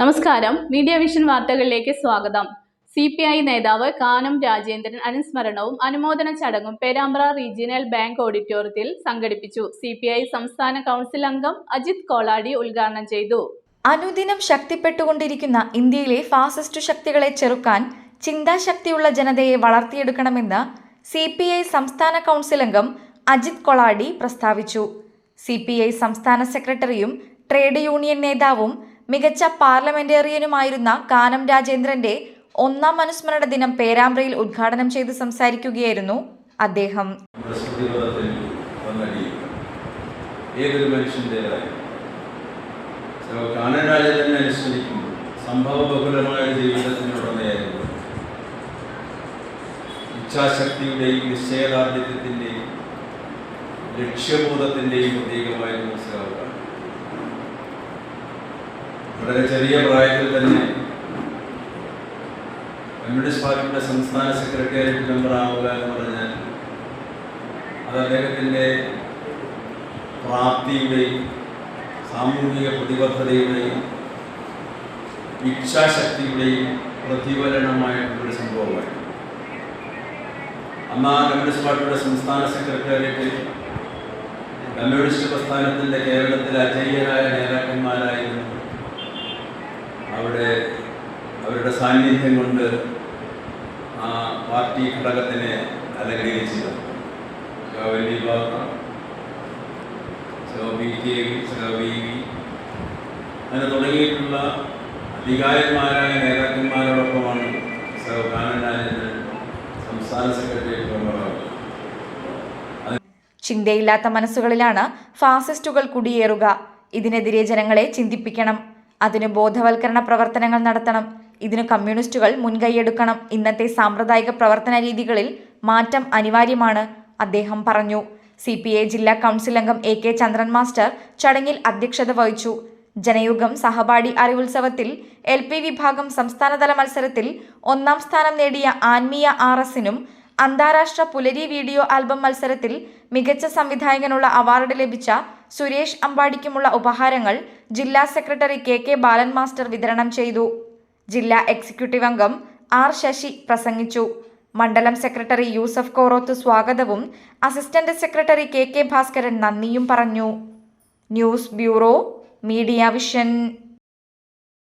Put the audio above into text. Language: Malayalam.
നമസ്കാരം. മീഡിയ വിഷൻ വാർത്തകളിലേക്ക് സ്വാഗതം. സി പി ഐ നേതാവ് കാനം രാജേന്ദ്രൻ അനുസ്മരണവും അനുമോദന ചടങ്ങും പേരാമ്പ്ര റീജിയണൽ ബാങ്ക് ഓഡിറ്റോറിയത്തിൽ സംഘടിപ്പിച്ചു. സി പി ഐ സംസ്ഥാന കൗൺസിൽ അംഗം അജിത് കോളാടി ഉദ്ഘാടനം ചെയ്തു. അനുദിനം ശക്തിപ്പെട്ടുകൊണ്ടിരിക്കുന്ന ഇന്ത്യയിലെ ഫാസിസ്റ്റ് ശക്തികളെ ചെറുക്കാൻ ചിന്താശക്തിയുള്ള ജനതയെ വളർത്തിയെടുക്കണമെന്ന് സി പി ഐ സംസ്ഥാന കൗൺസിൽ അംഗം അജിത് കൊളാടി പ്രസ്താവിച്ചു. സി പി ഐ സംസ്ഥാന സെക്രട്ടറിയും ട്രേഡ് യൂണിയൻ നേതാവും മികച്ച പാർലമെന്റേറിയനുമായിരുന്ന കാനം രാജേന്ദ്രന്റെ ഒന്നാം മനുസ്മരണ ദിനം പേരാമ്പ്രയിൽ ഉദ്ഘാടനം ചെയ്ത് സംസാരിക്കുകയായിരുന്നു അദ്ദേഹം. ഏതൊരു ജീവിതത്തിനുടമയായിരുന്നു ഇച്ഛാശക്തിയുടെയും നിശ്ചയദാർഢ്യത്തിന്റെയും ലക്ഷ്യബോധത്തിന്റെയും പ്രതീകമായിരുന്നു സഹോദരൻ വളരെ ചെറിയ പ്രായത്തിൽ തന്നെ കമ്മ്യൂണിസ്റ്റ് പാർട്ടിയുടെ സംസ്ഥാന സെക്രട്ടേറിയറ്റ് മെമ്പർ ആവുക എന്ന് പറഞ്ഞാൽ അത് അദ്ദേഹത്തിന്റെ പ്രാപ്തിയുടെയും സാമൂഹിക പ്രതിബദ്ധതയുടെയും ഇച്ഛാശക്തിയുടെയും പ്രതിഫലനമായിട്ടുള്ളൊരു സംഭവമായി അന്ന് ആ കമ്മ്യൂണിസ്റ്റ് പാർട്ടിയുടെ സംസ്ഥാന സെക്രട്ടേറിയറ്റ് കമ്മ്യൂണിസ്റ്റ് പ്രസ്ഥാനത്തിന്റെ കേരളത്തിലെ അജയ്യരായ നേതാക്കന്മാരായിരുന്നു സാന്നിധ്യം കൊണ്ട് ആ പാർട്ടി ഘടകത്തിനെ അങ്ങനെ തുടങ്ങിയിട്ടുള്ള അധികാരന്മാരായ നേതാക്കന്മാരോടൊപ്പമാണ് സംസ്ഥാന സെക്രട്ടറി ചിന്തയില്ലാത്ത മനസ്സുകളിലാണ് ഫാസിസ്റ്റുകൾ കുടിയേറുക. ഇതിനെതിരെ ജനങ്ങളെ ചിന്തിപ്പിക്കണം. അതിന് ബോധവൽക്കരണ പ്രവർത്തനങ്ങൾ നടത്തണം. ഇതിന് കമ്മ്യൂണിസ്റ്റുകൾ മുൻകൈയെടുക്കണം. ഇന്നത്തെ സാമ്പ്രദായിക പ്രവർത്തന രീതികളിൽ മാറ്റം അനിവാര്യമാണ് അദ്ദേഹം പറഞ്ഞു. സി പി ഐ ജില്ലാ കൗൺസിൽ അംഗം എ കെ ചന്ദ്രൻ മാസ്റ്റർ ചടങ്ങിൽ അധ്യക്ഷത വഹിച്ചു. ജനയുഗം സഹപാഠി അറിവുത്സവത്തിൽ എൽ പി വിഭാഗം സംസ്ഥാനതല മത്സരത്തിൽ ഒന്നാം സ്ഥാനം നേടിയ ആൻമീയ ആർ എസിനും അന്താരാഷ്ട്ര പുലരി വീഡിയോ ആൽബം മത്സരത്തിൽ മികച്ച സംവിധായകനുള്ള അവാർഡ് ലഭിച്ച സുരേഷ് അമ്പാടിക്കുമുള്ള ഉപഹാരങ്ങൾ ജില്ലാ secretary K K Balan master വിതരണം ചെയ്തു. ജില്ലാ എക്സിക്യൂട്ടീവ് അംഗം ആർ ശശി പ്രസംഗിച്ചു. മണ്ഡലം സെക്രട്ടറി യൂസഫ് കോറോത്ത് സ്വാഗതവും assistant secretary K K Bhaskaran നന്ദിയും പറഞ്ഞു. News bureau media vision.